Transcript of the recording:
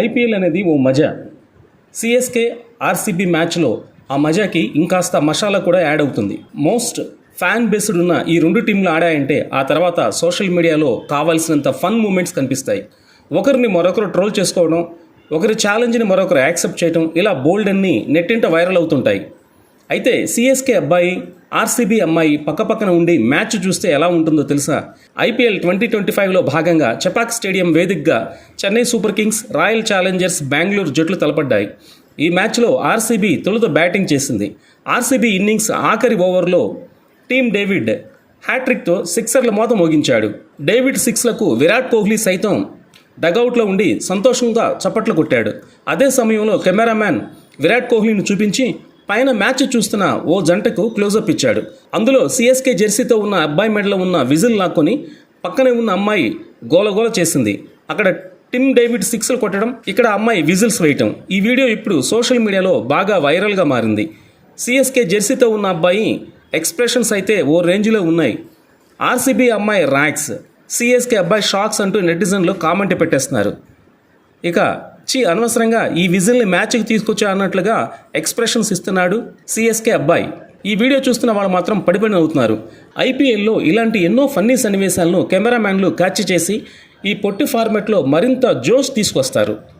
IPL అనేది ఓ మజా. CSK RCB మ్యాచ్లో ఆ మజాకి ఇంకాస్త మసాలా కూడా యాడ్ అవుతుంది. మోస్ట్ ఫ్యాన్ బేస్డ్ ఉన్న ఈ రెండు టీంలు ఆడాయంటే ఆ తర్వాత సోషల్ మీడియాలో కావాల్సినంత ఫన్ మూమెంట్స్ కనిపిస్తాయి. ఒకరిని మరొకరు ట్రోల్ చేసుకోవడం ఒకరి ఛాలెంజ్ని మరొకరు యాక్సెప్ట్ చేయడం ఇలా బోల్డ్ అన్ని నెట్టింట వైరల్ అవుతుంటాయి. అయితే సిఎస్కే అబ్బాయి ఆర్సీబీ అమ్మాయి పక్కపక్కన ఉండి మ్యాచ్ చూస్తే ఎలా ఉంటుందో తెలుసా? ఐపీఎల్ ట్వంటీ ట్వంటీ ఫైవ్లో భాగంగా చపాక్ స్టేడియం వేదికగా Chennai super kings royal challengers Bengaluru జట్లు తలపడ్డాయి. ఈ మ్యాచ్లో ఆర్సీబీ తొలుత బ్యాటింగ్ చేసింది. ఆర్సీబీ ఇన్నింగ్స్ ఆఖరి ఓవర్లో టీమ్ డేవిడ్ హ్యాట్రిక్తో సిక్సర్ల మోత మోగించాడు. డేవిడ్ సిక్స్లకు విరాట్ కోహ్లీ సైతం డగౌట్లో ఉండి సంతోషంగా చప్పట్లు కొట్టాడు. అదే సమయంలో కెమెరామ్యాన్ విరాట్ కోహ్లీని చూపించి పైన మ్యాచ్ చూస్తున్న ఓ జంటకు క్లోజప్ ఇచ్చాడు. అందులో సిఎస్కే జెర్సీతో ఉన్న అబ్బాయి మెడలో ఉన్న విజిల్ లాక్కొని పక్కనే ఉన్న అమ్మాయి గోలగోల చేసింది. అక్కడ టిమ్ డేవిడ్ సిక్స్లు కొట్టడం ఇక్కడ అమ్మాయి విజిల్స్ వేయటం. ఈ వీడియో ఇప్పుడు సోషల్ మీడియాలో బాగా వైరల్గా మారింది. సిఎస్కే జెర్సీతో ఉన్న అబ్బాయి ఎక్స్ప్రెషన్స్ అయితే ఓ రేంజ్లో ఉన్నాయి. ఆర్సీబీ అమ్మాయి ర్యాక్స్ సిఎస్కే అబ్బాయి షాక్స్ అంటూ నెటిజన్లు కామెంట్ పెట్టేస్తున్నారు. ఇక చి అనవసరంగా ఈ విజిల్ని మ్యాచ్కి తీసుకొచ్చా అన్నట్లుగా ఎక్స్ప్రెషన్స్ ఇస్తున్నాడు సిఎస్కే అబ్బాయి. ఈ వీడియో చూస్తున్న వాళ్ళు మాత్రం పడిపడిన అవుతున్నారు. ఐపీఎల్లో ఇలాంటి ఎన్నో ఫన్నీ సన్నివేశాలను కెమెరామ్యాన్లు క్యాచ్ చేసి ఈ పొట్టి ఫార్మెట్లో మరింత జోష్ తీసుకొస్తారు.